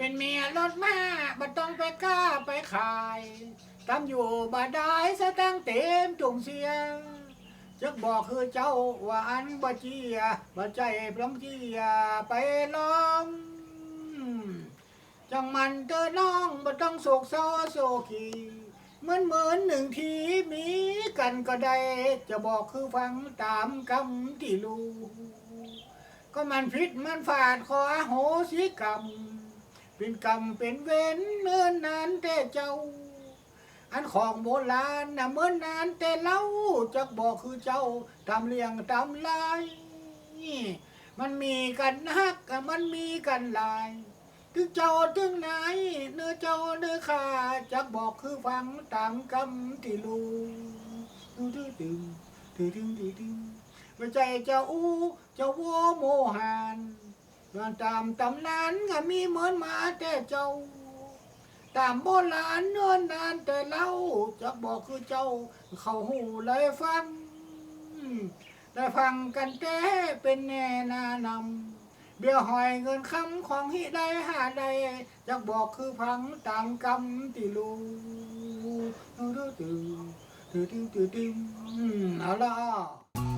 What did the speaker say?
เป็นเมียรถแมาบ่ต้องไปกล้าไปขายตามอยู่บ่ได้สะตั้งเต็มจุงเสียงจักบอกคือเจ้าว่าอันบ่เจียบ่ใจพร้อมเจียไปล้องจังมันเตอน้องบ่ต้องโศกเศร้าโศกีเหมือนเหมือนหนึ่งทีมีกันก็ได้ จะบอกคือฟังตามคำที่รู้ก็มันผิดมันฝาดขอโหสิกรรม เป็นกรรมเป็นเวรเนินนานแต่เจ้า อันของโบราณนะเมื่อนนานแต่เล่าจักบอกคือเจ้าทำเลี้ยงทำลายมันมีกันฮักกมันมีกันลายถึงเจ้าถึงไหนเนื้อเจ้าเนื้อข้าจักบอกคือฟังตามคำที่รู้ตึงตึงตึงตึงตึงตึงไม่ใจเจ้าอู้เจ้าวัวโมหัน ตามตำนานก็มีเหมือนมาแต่เจ้า ตามโบราณเนิ่นนานแต่เล่าจะบอกคือเจ้า เขาหูเลยฟังได้ฟังกันแต่เป็นแน่นานำเบี้ยหอยเงินคำของฮิได้หาได้จะบอกคือพังตามกรรมที่รู้ตึงตึงตึงตึงตึงเอาละ